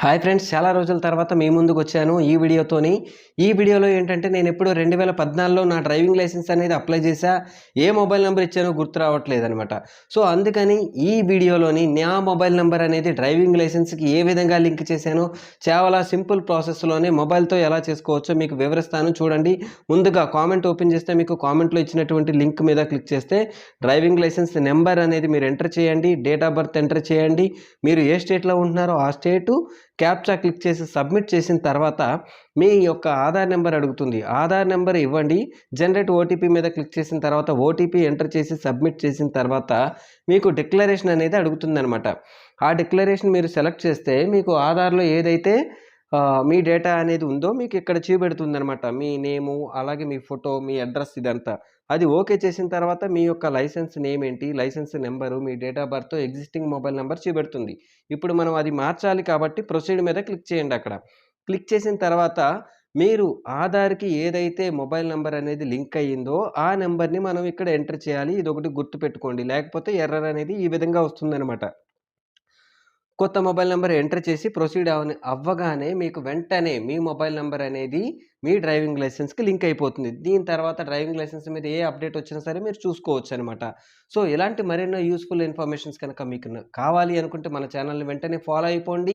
Hi friends చాలా రోజుల తర్వాత మీ ముందుకు వచ్చాను ఈ వీడియోతోని. ఈ వీడియోలో ఏంటంటే నేను ఎప్పుడు రెండు వేల పద్నాలుగులో నా డ్రైవింగ్ లైసెన్స్ అనేది అప్లై చేశా. ఏ మొబైల్ నెంబర్ ఇచ్చానో గుర్తు రావట్లేదనమాట సో అందుకని ఈ వీడియోలోని నా మొబైల్ నెంబర్ అనేది డ్రైవింగ్ లైసెన్స్కి ఏ విధంగా లింక్ చేశానో చాలా సింపుల్ ప్రాసెస్లోనే మొబైల్తో ఎలా చేసుకోవచ్చో మీకు వివరిస్తాను. చూడండి ముందుగా కామెంట్ ఓపెన్ చేస్తే మీకు కామెంట్లో ఇచ్చినటువంటి లింక్ మీద క్లిక్ చేస్తే డ్రైవింగ్ లైసెన్స్ నెంబర్ అనేది మీరు ఎంటర్ చేయండి డేట్ ఆఫ్ బర్త్ ఎంటర్ చేయండి. మీరు ఏ స్టేట్లో ఉంటున్నారో ఆ స్టేటు క్యాప్చా క్లిక్ చేసి సబ్మిట్ చేసిన తర్వాత మీ యొక్క ఆధార్ నెంబర్ అడుగుతుంది. ఆధార్ నెంబర్ ఇవ్వండి. జనరేట్ ఓటీపీ మీద క్లిక్ చేసిన తర్వాత ఓటీపీ ఎంటర్ చేసి సబ్మిట్ చేసిన తర్వాత మీకు డిక్లరేషన్ అనేది అడుగుతుందనమాట ఆ డిక్లరేషన్ మీరు సెలెక్ట్ చేస్తే మీకు ఆధార్లో ఏదైతే మీ డేటా అనేది ఉందో మీకు ఇక్కడ చూపెడుతుంది అనమాట మీ నేము అలాగే మీ ఫోటో మీ అడ్రస్ ఇదంతా. అది ఓకే చేసిన తర్వాత మీ యొక్క లైసెన్స్ నేమ్ ఏంటి licence number me date of birth existing mobile number చూపెడుతుంది. ఇప్పుడు మనం అది మార్చాలి కాబట్టి ప్రొసీడ్ మీద క్లిక్ చేయండి అక్కడ. క్లిక్ చేసిన తర్వాత మీరు ఆధార్కి ఏదైతే మొబైల్ నెంబర్ అనేది లింక్ అయ్యిందో ఆ నెంబర్ని మనం ఇక్కడ ఎంటర్ చేయాలి. ఇది ఒకటి గుర్తుపెట్టుకోండి. లేకపోతే ఎర్రర్ అనేది ఈ విధంగా వస్తుందన్నమాట. కొత్త మొబైల్ నెంబర్ ఎంటర్ చేసి ప్రొసీడ్ అవ అవ్వగానే మీకు వెంటనే మీ మొబైల్ నెంబర్ అనేది మీ డ్రైవింగ్ లైసెన్స్కి లింక్ అయిపోతుంది. దీని తర్వాత డ్రైవింగ్ లైసెన్స్ మీద ఏ అప్డేట్ వచ్చినా సరే మీరు చూసుకోవచ్చు అనమాట సో ఇలాంటి మరెన్నో యూస్ఫుల్ ఇన్ఫర్మేషన్స్ కనుక మీకు కావాలి అనుకుంటే మన ఛానల్ని వెంటనే ఫాలో అయిపోండి.